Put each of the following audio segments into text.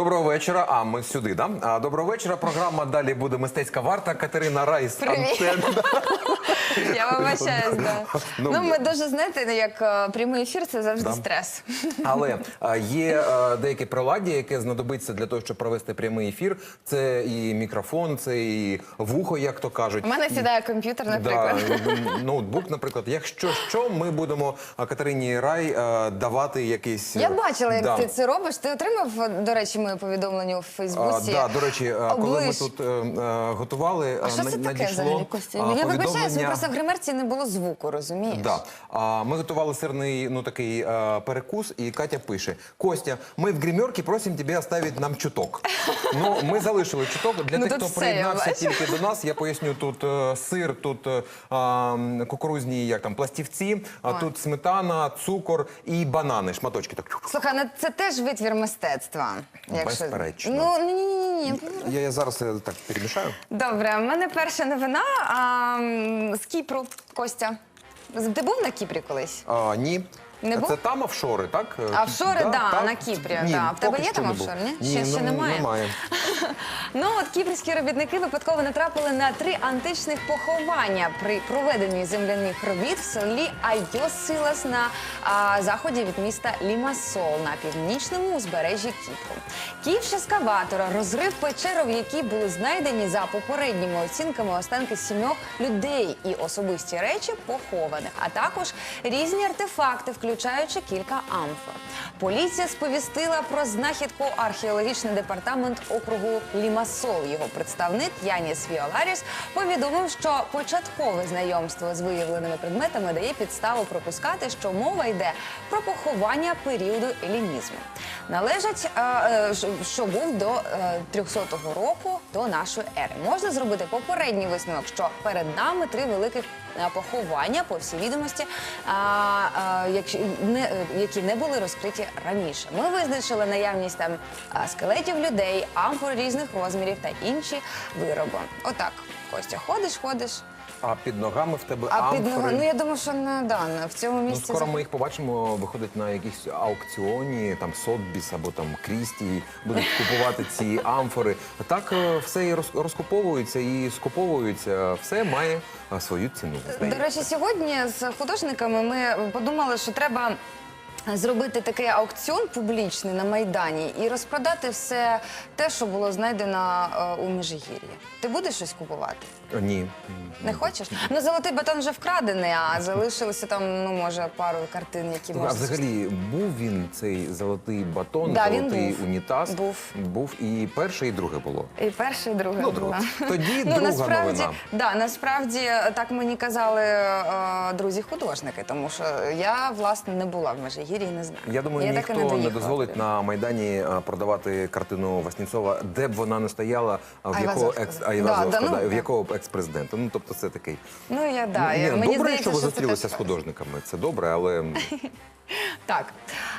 Доброго вечора. А ми сюди, да? А, доброго вечора. Програма далі буде мистецька варта. Катерина Райс. Привіт. Я вибачаюсь, да. Ну, Ну, ми дуже знаєте, як е, прямий ефір, це завжди Да. стрес. Але а, є а, деяке приладдя, яке знадобиться для того, щоб провести прямий ефір. Це і мікрофон, це і вухо, як то кажуть. У мене сідає комп'ютер, наприклад. Да, ноутбук, наприклад. Якщо що, ми будемо Катерині Рай давати якийсь. Я бачила, як да. ти це робиш. Ти отримав, до речі, моє повідомлення у А, Фейсбуці. да, до речі, а, коли ми тут е, е, готували, А е, що це таке надійшло, взагалі, Костя? Я вибачаюсь, повідомлення- просто в гримерці не було звуку, розумієш? Да. А, ми готували сирний ну, такий перекус, і Катя пише: Костя, ми в гримерці просимо тебе оставити нам чуток. ну, ми залишили чуток. Для Ну, тих, хто все, приєднався тільки до нас, я поясню, тут сир, тут а, кукурузні як там, пластівці, а тут сметана, цукор і банани, шматочки. Так. Слухай, ну це теж витвір мистецтва. Безперечно. Ну, ні, ні, ні, ні. Я, я зараз е, так перемішаю. Добре, в мене перша новина а, м, з Кіпру, Костя. Ти був на Кіпрі колись? А, ні. Не був? Це там офшори, так? Офшори, да, так? на Кіпрі, Ні, да. В тебе поки є що там не був. офшор, ні? Ще- ще ну, немає? Немає. Ну от кіпрські робітники випадково натрапили на три античних поховання при проведенні земляних робіт в селі Айосилас на а, заході від міста Лімасол на північному узбережжі Кіпру. Київ ескаватора розрив печеру, в якій були знайдені за попередніми оцінками останки сімьох людей і особисті речі похованих, а також різні артефакти, включаючи кілька амфор. Поліція сповістила про знахідку археологічний департамент округу Лімасол. Його представник Яніс Віоларіс повідомив, що початкове знайомство з виявленими предметами дає підставу пропускати, що мова йде про поховання періоду елінізму. Належать, е, е, що- був до е, 300 року до нашої ери. Можна зробити попередній висновок, що перед нами три великих поховання, по всій відомості, а, якщо не е, які не були розкриті раніше. Ми визначили наявність там скелетів людей, амфор різних розмірів та інші вироби. Отак, Костя, ходиш, ходиш. А під ногами в тебе А амфори. під ногою, ну я думаю, що не да, не в цьому Ну, місці. скоро ми їх побачимо, виходить на якійсь аукціоні, там Сотбіс або там Крісті, будуть купувати ці амфори. Так е, все і роз- розкуповується і скуповується. Все має е, свою ціну. До речі, сьогодні з художниками ми подумали, що треба. Зробити такий аукціон публічний на майдані і розпродати все те, що було знайдено е, у Межигір'ї. Ти будеш щось купувати? Е, Ні. Не хочеш? Ну золотий батон вже вкрадений, а залишилося там, ну може, пару картин, які А можна. взагалі був він цей золотий батон, Да, він золотий був. унітаз. Був. Був і перше, і друге було. І перше, і друге. Ну, було. друг- тоді друга насправді, новина. Да, насправді так мені казали е, друзі-художники, тому що я власне не була в Межигір'ї і не знаю. Я думаю, так і ніхто не, доїхала. дозволить на майдані а, продавати картину Васнецова, де б вона не стояла, а в якого екс Да, ну, да, в якого б екс-президента. Ну тобто, це такий. Ну я да. Ні, я, ну, мені добре, здається, що ви зустрілися з художниками. Це добре, але Так.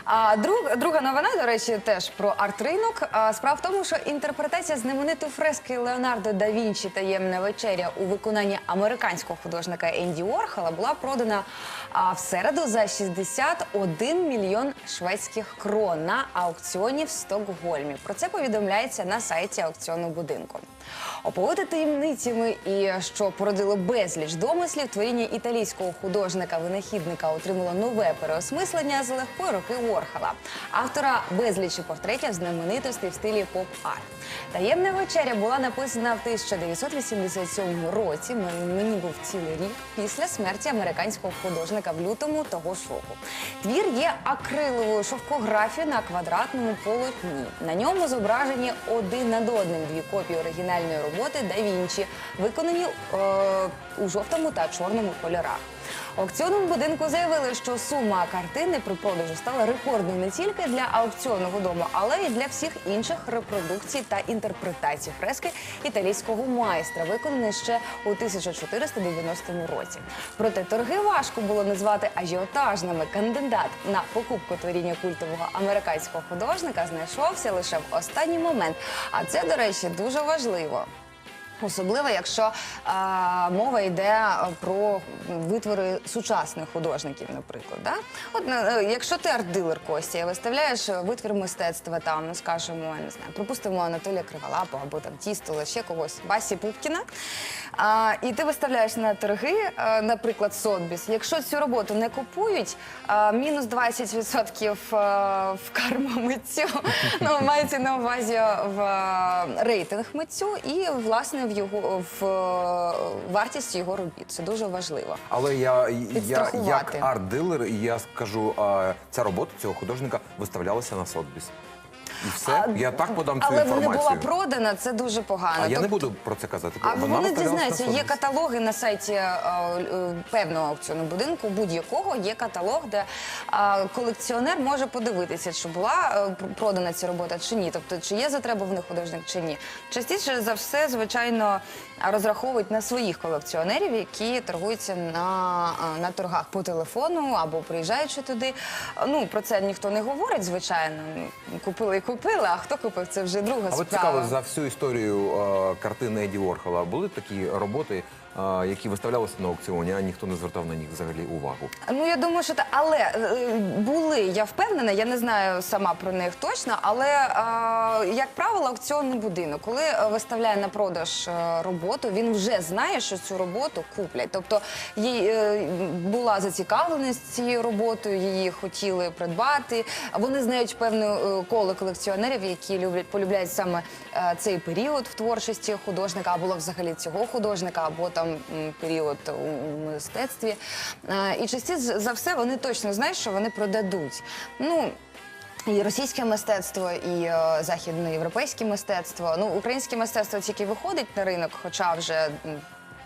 А друг, друга новина, до речі, теж про арт-ринок. Справа в тому, що інтерпретація знаменитої фрески Леонардо да Вінчі Таємна вечеря у виконанні американського художника Енді Орхола була продана а, в середу за 61 мільйон шведських крон на аукціоні в Стокгольмі. Про це повідомляється на сайті аукціону будинку. Оповити таємницями і що породило безліч домислів, творіння італійського художника-винахідника отримало нове переосмислення з легкої руки Орхола, автора безлічі портретів знаменитостей в стилі поп-арт. Таємна вечеря була написана в 1987 році. Мені був цілий рік після смерті американського художника в лютому того ж року. Твір є акриловою шовкографією на квадратному полотні. На ньому зображені один над одним дві копії оригінальної роботи Да Вінчі, виконані е, у жовтому та чорному кольорах. Аукціонному будинку заявили, що сума картини при продажу стала рекордною не тільки для аукціонного дому, але й для всіх інших репродукцій та інтерпретацій фрески італійського майстра, виконаної ще у 1490 році. Проте торги важко було назвати ажіотажними. Кандидат на покупку творіння культового американського художника знайшовся лише в останній момент. А це, до речі, дуже важливо. Особливо, якщо е, мова йде е, про витвори сучасних художників, наприклад. Да? От, е, якщо ти арт-дилер Костя виставляєш витвір мистецтва, там, ну, скажімо, я не знаю, припустимо Анатолія Криволапа або там Тістола, ще когось, Басі Пупкіна, а, і ти виставляєш на торги, е, наприклад, Сотбіс. Якщо цю роботу не купують, е, мінус 20% в, е, в карму митцю, ну, мається на увазі в рейтинг митцю і, власне, в його в е, вартість його робіт. Це дуже важливо. Але я, я як арт-дилер, я скажу, ця робота цього художника виставлялася на Сотбіс. І все. я так подам цю Але інформацію. Але вона була продана, це дуже погано. а я Тобто- не буду про це казати. А Вона вони дізнаються, є каталоги на сайті е, е, певного аукціонного будинку, будь-якого є каталог, де а, колекціонер може подивитися, чи була е, продана ця робота чи ні. Тобто, чи є затреба в них художник чи ні. Частіше за все, звичайно, розраховують на своїх колекціонерів, які торгуються на, е, на торгах по телефону або приїжджаючи туди. Ну про це ніхто не говорить, звичайно. Купили і купили. А хто купив, це вже друга А справа. от цікаво, за всю історію е, картини Еді Ворхола були такі роботи, які виставлялися на аукціоні, а ніхто не звертав на них взагалі увагу. Ну я думаю, що так. Але е, були, я впевнена, я не знаю сама про них точно, але е, як правило, аукціонний будинок, коли е, виставляє на продаж роботу, він вже знає, що цю роботу куплять. Тобто їй е, була зацікавленість цією роботою, її хотіли придбати. Вони знають певне е, коло колекціонерів, які люблять полюбляють саме цей період в творчості художника, або взагалі цього художника, або там м, період у, мистецтві. Е, І частіше за все вони точно знають, що вони продадуть. Ну, і російське мистецтво, і е, західноєвропейське мистецтво. Ну, українське мистецтво тільки виходить на ринок, хоча вже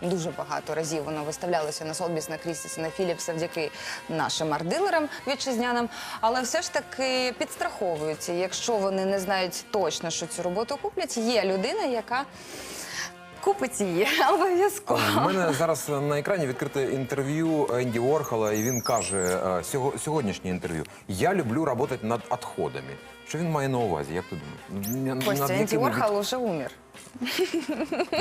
дуже багато разів воно виставлялося на Сотбіс, на Крістіс, на Філіпс завдяки нашим арт-дилерам вітчизнянам. Але все ж таки підстраховуються. Якщо вони не знають точно, що цю роботу куплять, є людина, яка купить її обов'язково. У мене зараз на екрані відкрите інтерв'ю Енді Орхола, і він каже е, сього- сьогоднішнє інтерв'ю. Я люблю працювати над відходами. Що він має на увазі? Як ти думаєш? Костя, Енді Орхол уже умер.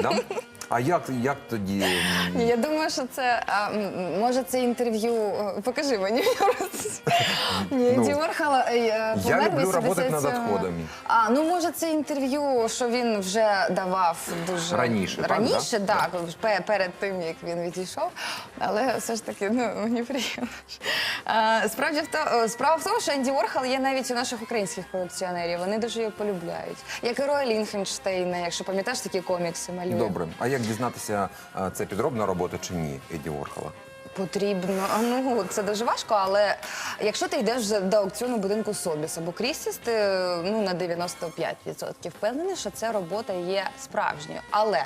Да? А як, як тоді? Ні, я думаю, що це а, м, може це інтерв'ю. е, Покажи мені. Ні, Ну, Ді Орхола е, е, я помер люблю 87-го. над отходами. А ну може це інтерв'ю, що він вже давав дуже Раніше, так, раніше, да? так, пе- перед тим як він відійшов. Але все ж таки, ну мені приємно. А, Справді в то е, справа в тому, що Енді Орхол є навіть у наших українських колекціонерів. Вони дуже його полюбляють. Як і Роя Лінхенштейна, якщо пам'ятаєш такі комікси малює. Добре. А як дізнатися, е, це підробна робота чи ні Еді Ворхола? Потрібно. Ну це дуже важко, але якщо ти йдеш вже до аукціону будинку Собіс або Крістіс, ти ну на 95% впевнений, що ця робота є справжньою. Але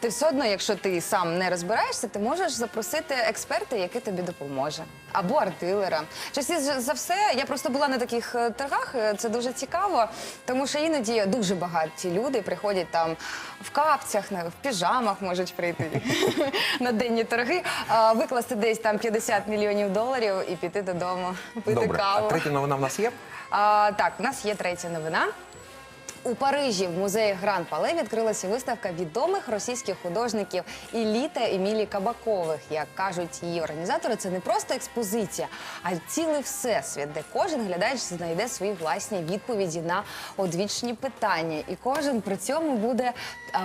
ти все одно, якщо ти сам не розбираєшся, ти можеш запросити експерта, який тобі допоможе. Або артилера. Частіше за все, я просто була на таких е, торгах. е, Це дуже цікаво, тому що іноді дуже багаті люди приходять там в капцях, на- в піжамах можуть прийти на денні торги, а, викласти десь там 50 мільйонів доларів і піти додому, пити Добре. каву. А третя новина в нас є? А, так, у нас є третя новина. У Парижі в музеї Гран Пале відкрилася виставка відомих російських художників Іліта Емілі Кабакових. Як кажуть її організатори, це не просто експозиція, а цілий всесвіт, де кожен глядач знайде свої власні відповіді на одвічні питання, і кожен при цьому буде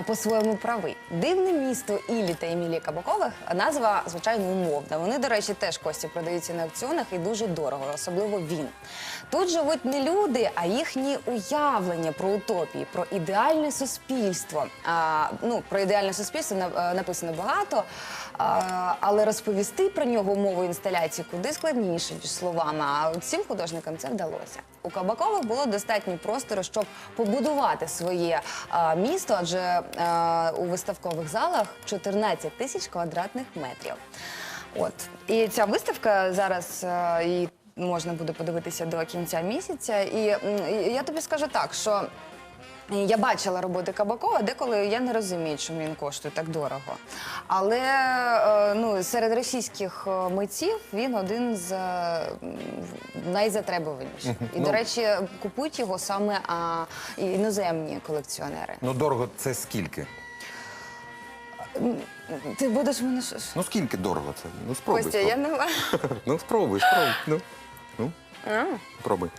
по-своєму правий. Дивне місто Іллі та Емілії Кабакових назва звичайно умовна. Вони, до речі, теж кості продаються на аукціонах і дуже дорого, особливо він. Тут живуть не люди, а їхні уявлення про утопії, про ідеальне суспільство. А, ну, про ідеальне суспільство на- е, написано багато, а, але розповісти про нього мовою інсталяції куди складніше, ніж словами. А цим художникам це вдалося. У Кабакових було достатньо простору, щоб побудувати своє а, місто, адже е, у виставкових залах 14 тисяч квадратних метрів. От і ця виставка зараз е, її можна буде подивитися до кінця місяця. І і я тобі скажу так, що. Я бачила роботи Кабакова, деколи я не розумію, чому він коштує так дорого. Але е, ну, серед російських е, митців він один з е, найзатребуваніших. І, до Ну. речі, купують його саме а, іноземні колекціонери. Ну, дорого це скільки? Ти будеш мене що? Ну скільки дорого це? Ну спробуй. Костя, спробуй. я не. Ну спробуй, спробуй. Ну, ну пробуй.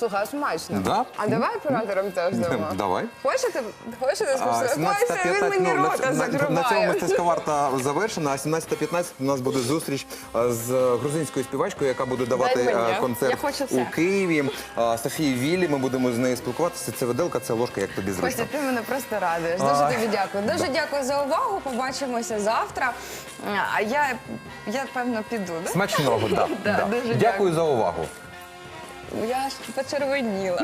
Слухай, смачно. Да? А давай операторам теж дамо. Давай. Хочете? Хочете скуштувати? Він мені ну, рота на, на цьому закриває. мистецька варта завершена. А 17.15 у нас буде зустріч з грузинською співачкою, яка буде давати Дай мені. концерт Я хочу у. Києві. Софії Віллі. Ми будемо з нею спілкуватися. Це виделка, це ложка, як тобі зручно. Костя, ти мене просто радуєш. Дуже А, тобі дякую. Дуже дякую за увагу. Побачимося завтра. А я, я певно, піду. Да? Смачного, да, Да, да. дуже Дякую дякую. за увагу. Я ж почервоніла.